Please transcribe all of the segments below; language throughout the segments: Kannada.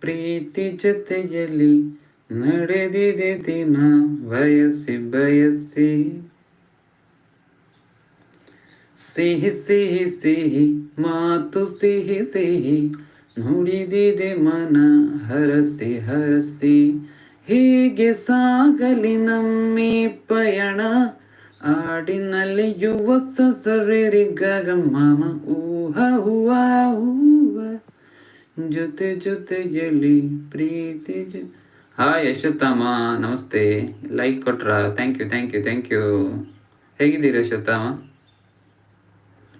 ಪ್ರೀತಿ ಜೊತೆಯಲ್ಲಿ ನಡೆದಿದೆ ದಿನ ಬಯಸಿ ಬಯಸಿ. ಸಿಹಿ ಸಿಹಿ ಸಿಹಿ ಮಾತು ಸಿಹಿ ಸಿಹಿ ನುಡಿದಿದೆ ಮನ ಹರಸಿ ಹರಸಿ. ಹೀಗೆ ಸಾಗಲಿ ನಮ್ಮಿ ಪಯಣ ಆಡಿನಲ್ಲಿ ಯುವ ಸಸರಿ ಗಗಮ್ಮ ಊಹ ಹೂವ ಹೂವ ಜೊತೆ ಜೊತೆಯಲ್ಲಿ ಪ್ರೀತಿ ಹಾಯ್ ಯಶೋತ್ತಮ್ಮ, ನಮಸ್ತೆ. ಲೈಕ್ ಕೊಟ್ರ? Thank you thank you thank you ಹೇಗಿದ್ದೀರಿ ಯಶೋತ್ತಮ್ಮ?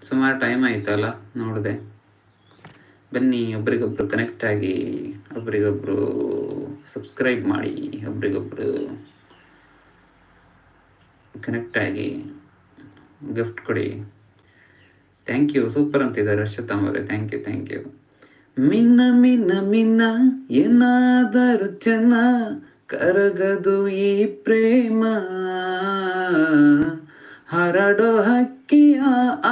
ಸುಮಾರು ಟೈಮ್ ಆಯ್ತಲ್ಲ, ನೋಡಿದೆ. ಬನ್ನಿ, ಒಬ್ರಿಗೊಬ್ರು ಕನೆಕ್ಟ್ ಆಗಿ, ಒಬ್ರಿಗೊಬ್ರು ಸಬ್ಸ್ಕ್ರೈಬ್ ಮಾಡಿ, ಒಬ್ರಿಗೊಬ್ರು ಕನೆಕ್ಟ್ ಆಗಿ ಗಿಫ್ಟ್ ಕೊಡಿ. ಥ್ಯಾಂಕ್ ಯು ಸೂಪರ್ ಅಂತಿದ್ದಾರೆ ಅಶ್ವತ್ಥಾಮ್ ಅವರೇ. ಥ್ಯಾಂಕ್ ಯು ಥ್ಯಾಂಕ್ ಯು ಮಿನ್ನ ಮಿನ್ನ ಮಿನ್ನ ಏನಾದರೂ ಚೆನ್ನ ಕರಗದು ಈ ಪ್ರೇಮ ಹರಡೋ ಹಕ್ಕಿಯ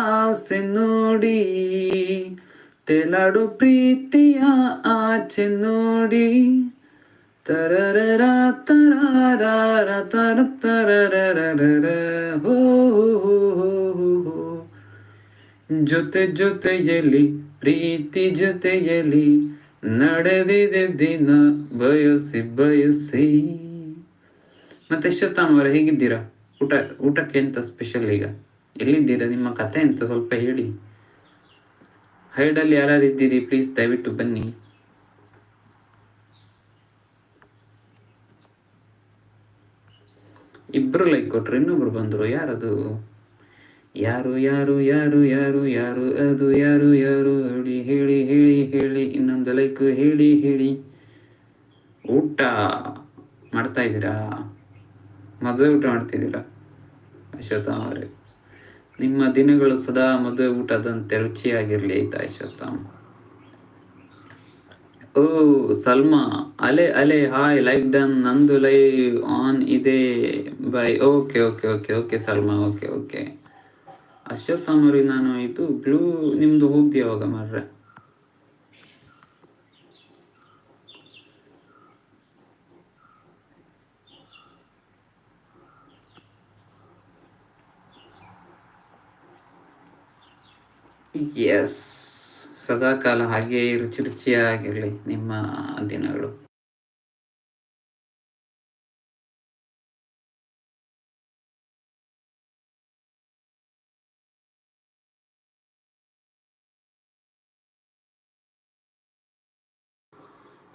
ಆಸೆ ನೋಡಿ ತೆಲಾಡು ಪ್ರೀತಿಯ ಆಚೆ ನೋಡಿ ತರರರ ತರಾರ ತರ ಹೋ, ಹೋ. ಜೊತೆ ಜೊತೆಯಲ್ಲಿ ಪ್ರೀತಿ ಜೊತೆಯಲ್ಲಿ ನಡೆದಿದೆ ದಿನ ಬಯಸಿ ಬಯಸಿ. ಮತ್ತೆ ಅವರ, ಹೇಗಿದ್ದೀರಾ? ಊಟ, ಊಟಕ್ಕೆ ಎಂತ ಸ್ಪೆಷಲ್ ಈಗ? ಎಲ್ಲಿದ್ದೀರಾ? ನಿಮ್ಮ ಕತೆ ಎಂತ? ಸ್ವಲ್ಪ ಹೇಳಿ. ಹೈಡಲ್ಲಿ ಯಾರು ಇದ್ದೀರಿ ಪ್ಲೀಸ್ ದಯವಿಟ್ಟು ಬನ್ನಿ. ಇಬ್ರು ಲೈಕ್ ಕೊಟ್ರು, ಇನ್ನೊಬ್ರು ಬಂದ್ರು. ಯಾರದು? ಯಾರು ಯಾರು ಯಾರು ಯಾರು ಯಾರು, ಅದು ಯಾರು ಯಾರು, ಹೇಳಿ ಹೇಳಿ ಹೇಳಿ ಹೇಳಿ, ಇನ್ನೊಂದು ಲೈಕ್ ಹೇಳಿ ಹೇಳಿ. ಊಟ ಮಾಡ್ತಾ ಇದ್ದೀರಾ? ಮದುವೆ ಊಟ ಮಾಡ್ತಿದ್ದೀರಾ? ಅಶ್ವತ್ಥಾಮ ಅವರೇ. ನಿಮ್ಮ ದಿನಗಳು ಸದಾ ಮದುವೆ ಊಟದಂತೆ ರುಚಿಯಾಗಿರಲಿ, ಆಯ್ತಾ ಅಶ್ವತ್ಥಾಮ? ಓ, ಸಲ್ಮಾ, ಅಲೆ ಅಲೆ, ಹಾಯ್, ಲೈಕ್ ಡನ್, ನಂದು ಲೈವ್ ಆನ್ ಇದೆ. Bye, okay okay okay okay, Salma, okay okay. Ashwatham ಅವ್ರಿಗೆ ನಾನು ಇದು ಬ್ಲೂ ನಿಮ್ದು ಹೋಗ್ದು ಯಾವಾಗ ಮಾರ್ರೆ? ಎಸ್ ಸದಾಕಾಲ ಹಾಗೆ ರುಚಿ ರುಚಿಯಾಗಿರಲಿ ನಿಮ್ಮ ದಿನಗಳು.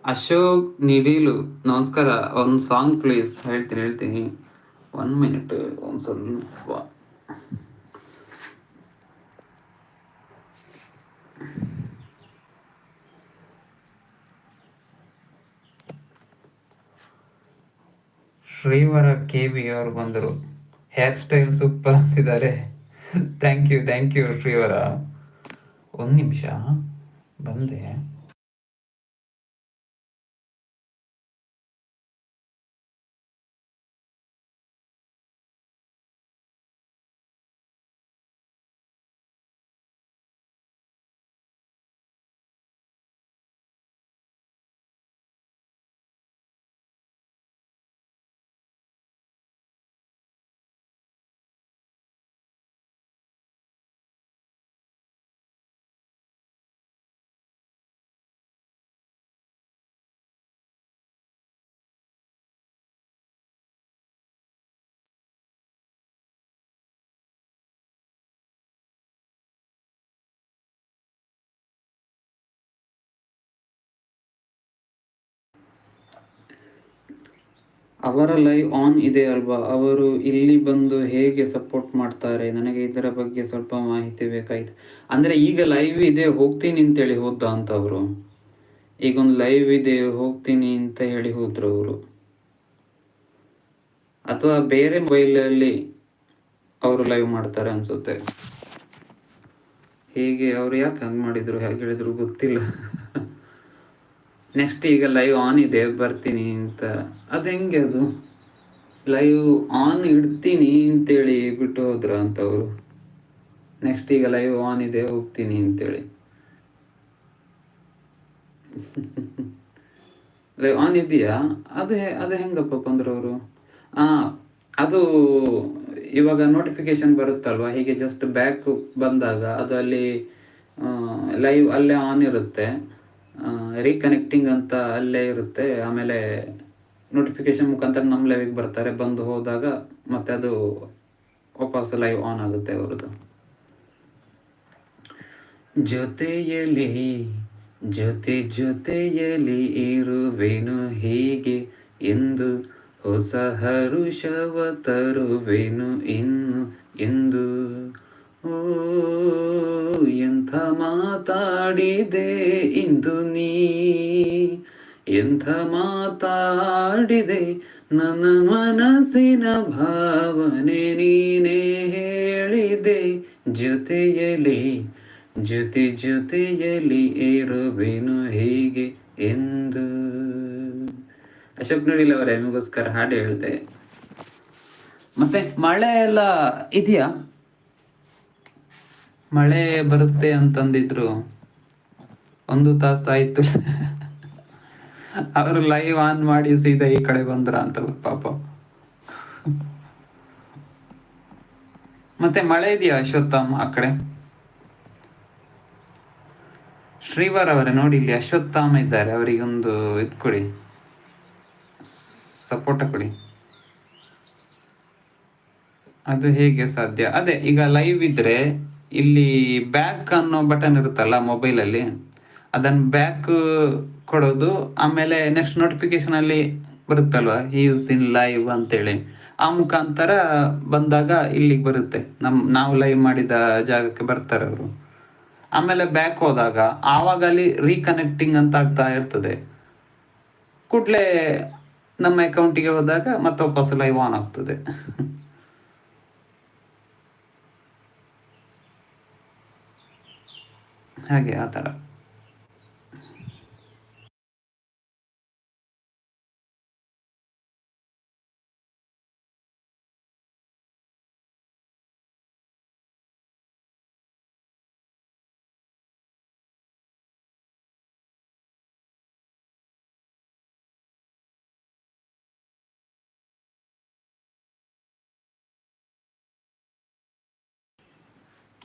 ಅಶೋಕ್ ನಿಡೀಲು, ನಮಸ್ಕಾರ, ಒಂದು ಸಾಂಗ್ ಪ್ಲೀಸ್ ಹೇಳ್ತೀನಿ ಹೇಳ್ತೀನಿ. ಒನ್ ಮಿನಿಟ್ ಒಂದು ಸ್ವಲ್ಪ ಶ್ರೀವರ ಕೆ ವಿ ಅವರು ಬಂದರು. ಹೇರ್ ಸ್ಟೈಲ್ ಸೂಪರ್ ಅಂತಿದ್ದಾರೆ. Thank you thank you Shrivara. ಒಂದು ನಿಮಿಷ, ಬಂದೆ. ಅವರ ಲೈವ್ ಆನ್ ಇದೆ ಅಲ್ವಾ? ಅವರು ಇಲ್ಲಿ ಬಂದು ಹೇಗೆ ಸಪೋರ್ಟ್ ಮಾಡ್ತಾರೆ? ನನಗೆ ಇದರ ಬಗ್ಗೆ ಸ್ವಲ್ಪ ಮಾಹಿತಿ ಬೇಕಾಯ್ತು. ಅಂದರೆ ಈಗ ಲೈವ್ ಇದೆ, ಹೋಗ್ತೀನಿ ಅಂತೇಳಿ ಹೋದ ಅಂತ ಅವರು ಈಗ ಒಂದು ಲೈವ್ ಇದೆ, ಹೋಗ್ತೀನಿ ಅಂತ ಹೇಳಿ ಹೋದ್ರು ಅವರು. ಅಥವಾ ಬೇರೆ ಮೊಬೈಲಲ್ಲಿ ಅವರು ಲೈವ್ ಮಾಡ್ತಾರೆ ಅನ್ಸುತ್ತೆ. ಹೀಗೆ, ಅವ್ರು ಯಾಕೆ ಹಂಗೆ ಮಾಡಿದ್ರು ಹೇಗೆ ಹೇಳಿದ್ರು ಗೊತ್ತಿಲ್ಲ. ನೆಕ್ಸ್ಟ್ ಈಗ ಲೈವ್ ಆನ್ ಇದೆ, ಬರ್ತೀನಿ ಅಂತ. ಅದು ಹೆಂಗೆ ಅದು? ಲೈವ್ ಆನ್ ಇಡ್ತೀನಿ ಅಂತೇಳಿ ಬಿಟ್ಟು ಹೋದ್ರ ಅಂತ ಅವರು? ನೆಕ್ಸ್ಟ್ ಈಗ ಲೈವ್ ಆನ್ ಇದೆ, ಹೋಗ್ತೀನಿ ಅಂತೇಳಿ. ಲೈವ್ ಆನ್ ಇದೆಯಾ ಅದು ಅದು ಹೆಂಗಪ್ಪ ಅವರು? ಹಾಂ ಅದು ಇವಾಗ ನೋಟಿಫಿಕೇಶನ್ ಬರುತ್ತಲ್ವಾ? ಹೀಗೆ ಜಸ್ಟ್ ಬ್ಯಾಕ್ ಬಂದಾಗ ಅದು ಅಲ್ಲಿ ಲೈವ್ ಅಲ್ಲೇ ಆನ್ ಇರುತ್ತೆ. ರೀಕನೆಕ್ಟಿಂಗ್ ಅಂತ ಅಲ್ಲೇ ಇರುತ್ತೆ. ಆಮೇಲೆ ನೋಟಿಫಿಕೇಶನ್ ಮುಖಾಂತರ ನಮ್ಮ ಲೈವಿಗೆ ಬರ್ತಾರೆ. ಬಂದು ಹೋದಾಗ ಮತ್ತೆ ಅದು ವಾಪಸ್ ಲೈವ್ ಆನ್ ಆಗುತ್ತೆ ಅವ್ರದ್ದು. ಜೊತೆಯಲ್ಲಿ, ಜೊತೆ ಜೊತೆಯಲ್ಲಿ ಇರುವೆನು ಹೀಗೆ ಎಂದು ಹೊಸ ಹರುಷವ ತರುವೆನು ಇನ್ನು ಎಂದು. ಎಂಥ ಮಾತಾಡಿದೆ ಇಂದು ನೀ? ಎಂಥ ಮಾತಾಡಿದೆ ನನ್ನ ಮನಸ್ಸಿನ ಭಾವನೆ ನೀನೇ ಹೇಳಿದೆ? ಜೊತೆಯಲ್ಲಿ, ಜೊತೆ ಜೊತೆಯಲ್ಲಿ ಇರುವೆನು ಹೀಗೆ ಎಂದು. ಅಶೋಕ್ ನಡಿಲ್ ಅವರ ಎಮಗೋಸ್ಕರ ಹಾಡು ಹೇಳಿದೆ ಮತ್ತೆ ಮಳೆ ಎಲ್ಲ ಇದೆಯಾ? ಮಳೆ ಬರುತ್ತೆ ಅಂತಂದಿದ್ರು. ಒಂದು ತಾಸು ಆಯ್ತು. ಅವರು ಲೈವ್ ಆನ್ ಮಾಡಿ ಸೀದಾ ಈ ಕಡೆ ಬಂದ್ರ ಅಂತ ಪಾಪ. ಮತ್ತೆ ಮಳೆ ಇದೆಯಾ ಅಶ್ವತ್ಥಮ್ಮ ಆ ಕಡೆ? ಶ್ರೀವರ್ ಅವರೇ, ನೋಡಿ ಇಲ್ಲಿ ಅಶ್ವತ್ಥಾಮ ಇದ್ದಾರೆ. ಅವರಿಗೆ ಒಂದು ಇದು ಕೊಡಿ. ಸಪೋರ್ಟ ಕೊಡಿ. ಅದು ಹೇಗೆ ಸಾಧ್ಯ? ಅದೇ, ಈಗ ಲೈವ್ ಇದ್ರೆ ಇಲ್ಲಿ ಬ್ಯಾಕ್ ಅನ್ನೋ ಬಟನ್ ಇರುತ್ತಲ್ಲ ಮೊಬೈಲ್ ಅಲ್ಲಿ, ಅದನ್ನ ಬ್ಯಾಕ್ ಕೊಡೋದು, ಆಮೇಲೆ ನೆಕ್ಸ್ಟ್ ನೋಟಿಫಿಕೇಶನ್ ಅಲ್ಲಿ ಬರುತ್ತಲ್ವಾ ಈಸ್ ಇನ್ ಲೈವ್ ಅಂತೇಳಿ. ಆ ಮುಖಾಂತರ ಬಂದಾಗ ಇಲ್ಲಿಗೆ ಬರುತ್ತೆ, ನಮ್, ನಾವು ಲೈವ್ ಮಾಡಿದ ಜಾಗಕ್ಕೆ ಬರ್ತಾರೆ ಅವರು. ಆಮೇಲೆ ಬ್ಯಾಕ್ ಹೋದಾಗ, ಆವಾಗ ಅಲ್ಲಿ ರೀಕನೆಕ್ಟಿಂಗ್ ಅಂತ ಆಗ್ತಾ ಇರ್ತದೆ. ಕೂಡಲೇ ನಮ್ಮ ಅಕೌಂಟಿಗೆ ಹೋದಾಗ ಮತ್ತೆ ವಾಪಸ್ ಲೈವ್ ಆನ್ ಆಗ್ತದೆ. ಹಾಗೆ ಆ ಥರ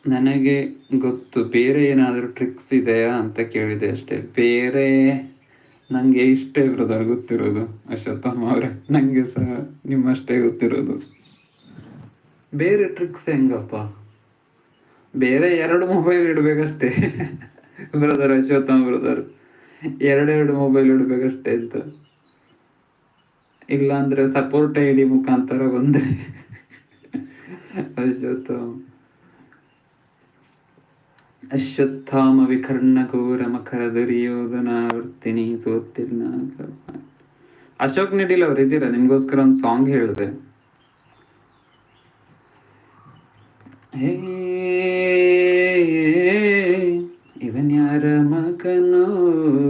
ನನಗೆ ಗೊತ್ತು, ಬೇರೆ ಏನಾದರೂ ಟ್ರಿಕ್ಸ್ ಇದೆಯಾ ಅಂತ ಕೇಳಿದೆ ಅಷ್ಟೇ. ಬೇರೆ ನನಗೆ ಇಷ್ಟೇ ಬ್ರದರ್, ಗೊತ್ತಿರೋದು ಅಶ್ವತ್ಥಮ್ಮ ಅವರೇ. ನನಗೆ ಸಹ ನಿಮ್ಮಷ್ಟೇ ಗೊತ್ತಿರೋದು. ಬೇರೆ ಟ್ರಿಕ್ಸ್ ಹೆಂಗಪ್ಪ? ಬೇರೆ ಎರಡು ಮೊಬೈಲ್ ಇಡಬೇಕಷ್ಟೇ. ಬ್ರದರ್, ಅಶ್ವತ್ಥಮ್ಮ ಬ್ರದರ್, ಎರಡೆರಡು ಮೊಬೈಲ್ ಇಡಬೇಕಷ್ಟೇ ಅಂತ. ಇಲ್ಲಾಂದರೆ ಸಪೋರ್ಟ್ ಐ ಡಿ ಮುಖಾಂತರ ಬಂದ್ರೆ ಅಶ್ವತ್ಥಮ್ಮ. ಅಶ್ವತ್ಥಾಮ ವಿಕರ್ಣ ಘೋರ ಮಕರ ದುರ್ಯೋಧನಾವರ್ತಿನಿ ಸೋತಿರ್ನ ಅಶೋಕ್ ನಿಡಿಲ್ ಅವ್ರು ಇದ್ದೀರಾ? ನಿಮ್ಗೋಸ್ಕರ ಒಂದು ಸಾಂಗ್ ಹೇಳಿದೆ. ಹೇ, ಇವನ್ ಯಾರ ಮಗನೋ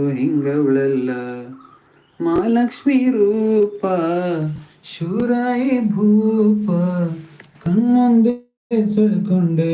ಹಿಂಗವಳಲ್ಲ. ಮಹಾಲಕ್ಷ್ಮಿ ರೂಪ, ಶೂರಾಯಿ ಭೂಪ, ಕಣ್ಮುಂದೆ சொல்கொண்டு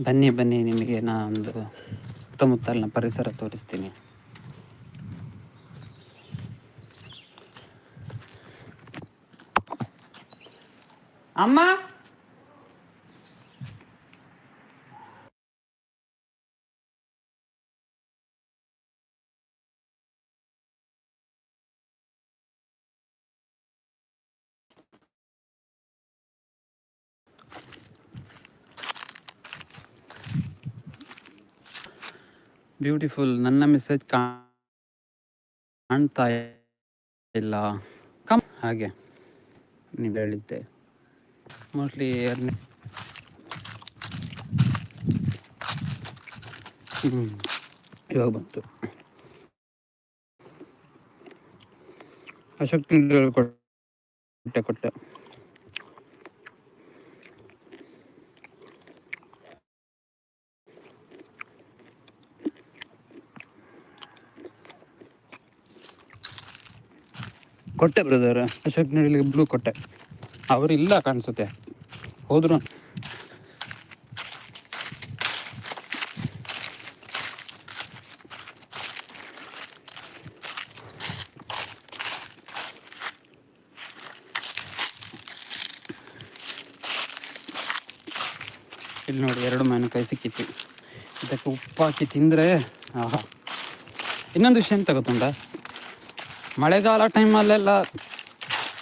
ಬನ್ನಿ ಬನ್ನಿ ನಿಮಗೆ ನಾನೊಂದು ಸುತ್ತಮುತ್ತಲಿನ ಪರಿಸರ ತೋರಿಸ್ತೀನಿ. ಅಮ್ಮ! ಬ್ಯೂಟಿಫುಲ್ ನನ್ನ ಮೆಸೇಜ್ ಕಾಣ್ತಾ ಇಲ್ಲ. ಕಮ್ ಹಾಗೆ ನೀವು ಹೇಳಿದ್ದೆ. ಮೋಸ್ಟ್ಲಿ ಹ್ಞೂ ಇವಾಗ ಬಂತು. ಅಶೋಕ್ ಕೊಟ್ಟೆ ಕೊಟ್ಟೆ. ಕೊಟ್ಟೆ ಬ್ರದರ್ ಅಶೋಕ್ ನಡಿಲಿಗೆ ಬ್ಲೂ ಕೊಟ್ಟೆ. ಅವರು ಇಲ್ಲ ಕಾಣಿಸುತ್ತೆ. ಹೋದ್ರು. ಇಲ್ಲಿ ನೋಡಿ ಎರಡು ಮಾವಿನಕಾಯಿ ಸಿಕ್ಕಿತ್ತು. ಇದಕ್ಕೆ ಉಪ್ಪು ಹಾಕಿ ತಿಂದರೆ, ಆಹಾ. ಇನ್ನೊಂದು ವಿಷಯ ಗೊತ್ತುಂಟ? ಮಳೆಗಾಲ ಟೈಮಲ್ಲೆಲ್ಲ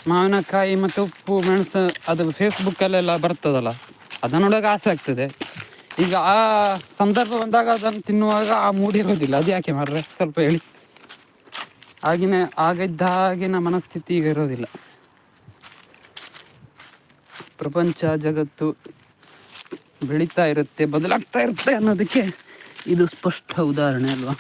ಮಾವಿನಕಾಯಿ ಮತ್ತು ಉಪ್ಪು, ಮೆಣಸು ಅದು ಫೇಸ್ಬುಕ್ಕಲ್ಲೆಲ್ಲ ಬರ್ತದಲ್ಲ ಅದನ್ನು ನೋಡೋಕೆ ಆಸೆ ಆಗ್ತದೆ. ಈಗ ಆ ಸಂದರ್ಭ ಬಂದಾಗ ಅದನ್ನು ತಿನ್ನುವಾಗ ಆ ಮೂಡಿರೋದಿಲ್ಲ ಅದು ಯಾಕೆ ಮಾರ್ರೆ? ಸ್ವಲ್ಪ ಹೇಳಿ. ಆಗಿನ ಆಗಿದ್ದ ಹಾಗಿನ ಮನಸ್ಥಿತಿ ಈಗ ಇರೋದಿಲ್ಲ. ಪ್ರಪಂಚ, ಜಗತ್ತು ಬೆಳೀತಾ ಇರುತ್ತೆ, ಬದಲಾಗ್ತಾ ಇರುತ್ತೆ ಅನ್ನೋದಕ್ಕೆ ಇದು ಸ್ಪಷ್ಟ ಉದಾಹರಣೆ ಅಲ್ವಾ?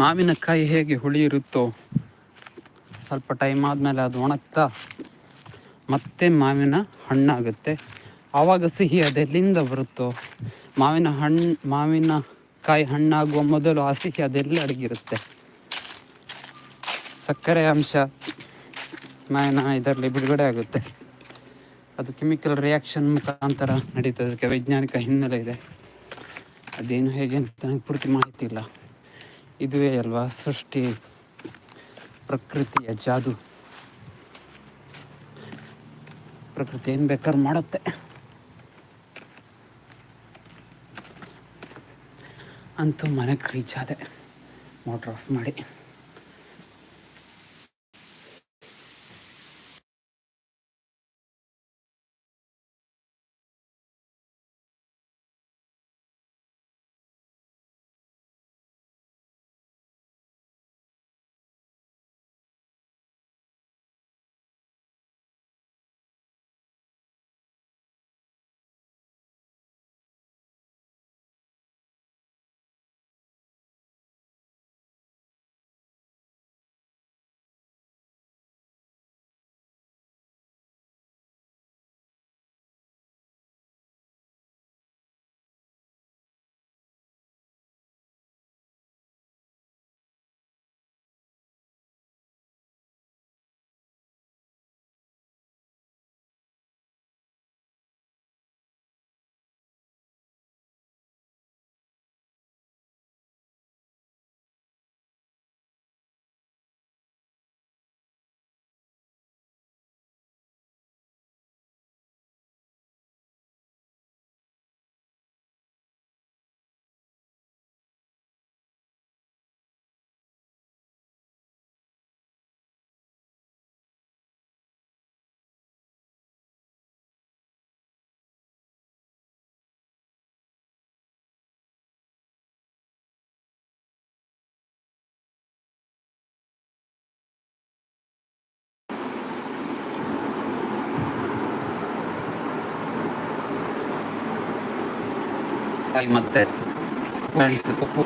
ಮಾವಿನಕಾಯಿ ಹೇಗೆ ಹುಳಿ ಇರುತ್ತೋ, ಸ್ವಲ್ಪ ಟೈಮ್ ಆದಮೇಲೆ ಅದು ಒಣಗ್ತಾ, ಮತ್ತೆ ಮಾವಿನ ಹಣ್ಣಾಗುತ್ತೆ ಆವಾಗ ಸಿಹಿ ಅದೆಲ್ಲಿಂದ ಬರುತ್ತೋ, ಮಾವಿನ ಹಣ್ಣು ಮಾವಿನ ಕಾಯಿ ಹಣ್ಣಾಗುವ ಮೊದಲು ಆ ಸಿಹಿ ಅದೆಲ್ಲ ಅಡಗಿರುತ್ತೆ? ಸಕ್ಕರೆ ಅಂಶ ಮಾವಿನ ಇದರಲ್ಲಿ ಬಿಡುಗಡೆ ಆಗುತ್ತೆ. ಅದು ಕೆಮಿಕಲ್ ರಿಯಾಕ್ಷನ್ ಮುಖಾಂತರ ನಡೀತದೆ. ಅದಕ್ಕೆ ವೈಜ್ಞಾನಿಕ ಹಿನ್ನೆಲೆ ಇದೆ. ಅದೇನು ಹೇಗೆ ಅಂತ ನನಗೆ ಪೂರ್ತಿ ಮಾಹಿತಿ ಇಲ್ಲ. ಇದುವೇ ಅಲ್ವಾ? ಸೃಷ್ಟಿ ಪ್ರಕೃತಿಯ ಜಾದು. ಪ್ರಕೃತಿ ಏನು ಬೇಕಾದ್ರೆ ಮಾಡುತ್ತೆ. ಅಂತೂ ಮನೆಗೆ ರೀಚ್ ಆದೆ ಮೋಟ್ರ್ ಆಫ್ ಮಾಡಿ. ಕಾಯಿ ಮತ್ತೆ ಮೆಣಸು ಉಪ್ಪು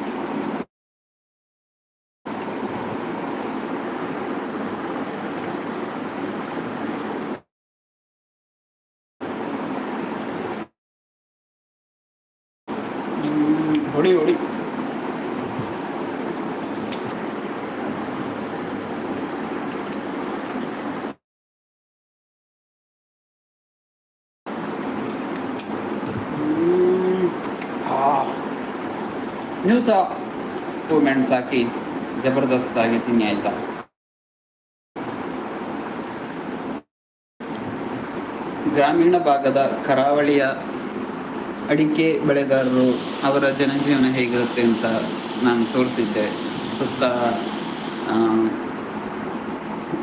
ಹೊಡಿ ಹೊಡಿ ನೀವು ಸಹ ಟೂ ಮೆಂಟ್ಸ್ ಹಾಕಿ ಜಬರ್ದಸ್ತಾಗಿ ತಿನ್ನಿ ಆಯ್ತಾ? ಗ್ರಾಮೀಣ ಭಾಗದ ಕರಾವಳಿಯ ಅಡಿಕೆ ಬೆಳೆಗಾರರು ಅವರ ಜನಜೀವನ ಹೇಗಿರುತ್ತೆ ಅಂತ ನಾನು ತೋರಿಸಿದ್ದೆ. ಸುತ್ತ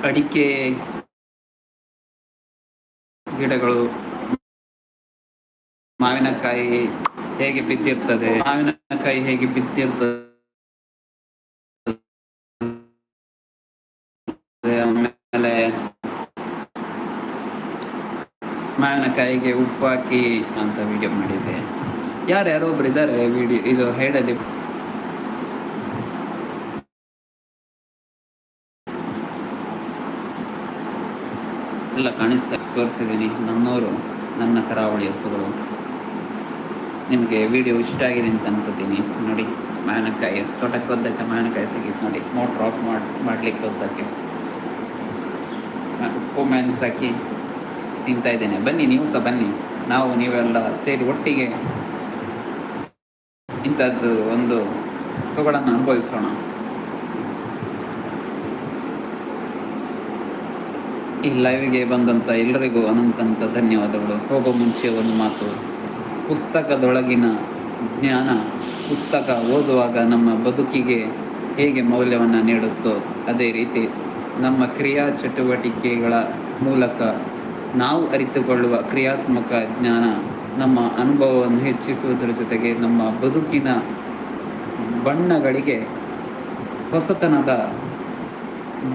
ಅಡಿಕೆ ಗಿಡಗಳು, ಮಾವಿನಕಾಯಿ ಹೇಗೆ ಬಿದ್ದಿರ್ತದೆ? ಮಾವಿನಕಾಯಿ ಹೇಗೆ ಬಿದ್ದಿರ್ತದೆ? ಆಮೇಲೆ ಮಾವಿನಕಾಯಿಗೆ ಉಪ್ಪು ಹಾಕಿ ಅಂತ ವಿಡಿಯೋ ಮಾಡಿದ್ದೆ. ಯಾರ್ಯಾರೋ ಒಬ್ರು ಇದ್ದಾರೆ ವಿಡಿಯೋ ಇದು ಹೇಳಲಿ. ಎಲ್ಲ ಕಾಣಿಸ್ತಾ ತೋರಿಸಿದ್ದೀನಿ ನನ್ನವರು ನನ್ನ ಕರಾವಳಿ ಹಸುಗಳು ನಿಮಗೆ ವಿಡಿಯೋ ಇಷ್ಟ ಆಗಿದೆ ಅಂತ ಅನ್ಕೋತೀನಿ. ನೋಡಿ, ಮಾವಿನಕಾಯಿ ತೋಟಕ್ಕೆ ಹೋದಕ್ಕೆ ಮಾವಿನಕಾಯಿ ಸಿಗಿತ್ತು ನೋಡಿ. ಮೋಟ್ರ್ ಆಫ್ ಮಾಡಿ, ಮಾಡ್ಲಿಕ್ಕೆ ಹೋದಕ್ಕೆ ಮೆಣಸು ಹಾಕಿ ತಿಂತಾ ಇದ್ದೇನೆ. ಬನ್ನಿ, ನೀವು ಸಹ ಬನ್ನಿ. ನಾವು ನೀವೆಲ್ಲ ಸೇರಿ ಒಟ್ಟಿಗೆ ಇಂಥದ್ದು ಒಂದು ಸೊಗಡನ್ನು ಅನುಭವಿಸೋಣ. ಈ ಲೈವ್ಗೆ ಬಂದಂಥ ಎಲ್ಲರಿಗೂ ಅನಂತಂತ ಧನ್ಯವಾದಗಳು. ಹೋಗೋ ಮುಂಚೆ ಒಂದು ಮಾತು. ಪುಸ್ತಕದೊಳಗಿನ ಜ್ಞಾನ, ಪುಸ್ತಕ ಓದುವಾಗ ನಮ್ಮ ಬದುಕಿಗೆ ಹೇಗೆ ಮೌಲ್ಯವನ್ನು ನೀಡುತ್ತೋ ಅದೇ ರೀತಿ ನಮ್ಮ ಕ್ರಿಯಾ ಚಟುವಟಿಕೆಗಳ ಮೂಲಕ ನಾವು ಅರಿತುಕೊಳ್ಳುವ ಕ್ರಿಯಾತ್ಮಕ ಜ್ಞಾನ ನಮ್ಮ ಅನುಭವವನ್ನು ಹೆಚ್ಚಿಸುವುದರ ಜೊತೆಗೆ ನಮ್ಮ ಬದುಕಿನ ಬಣ್ಣಗಳಿಗೆ ಹೊಸತನದ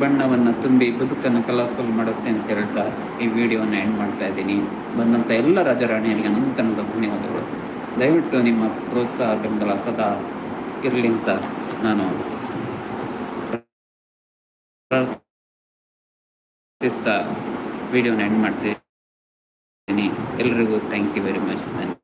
ಬಣ್ಣವನ್ನು ತುಂಬಿ ಬದುಕನ್ನು ಕಲರ್ಫುಲ್ ಮಾಡುತ್ತೆ ಅಂತ ಹೇಳ್ತಾ ಈ ವಿಡಿಯೋನ ಎಂಡ್ ಮಾಡ್ತಾ ಇದ್ದೀನಿ. ಬಂದಂಥ ಎಲ್ಲ ರಾಜರಾಣಿಯರಿಗೆ ಅನಂತನದ ಧನ್ಯವಾದಗಳು. ದಯವಿಟ್ಟು ನಿಮ್ಮ ಪ್ರೋತ್ಸಾಹ, ಬೆಂಬಲ ಸದಾ ಇರಲಿ ಅಂತ ನಾನು ಪ್ರಾರ್ಥಿಸ್ತಾ ವಿಡಿಯೋನ ಎಂಡ್ ಮಾಡ್ತೀನಿ ಎಲ್ರಿಗೂ ಥ್ಯಾಂಕ್ ಯು ವೆರಿ ಮಚ್ ಧನ್ಯವಾದ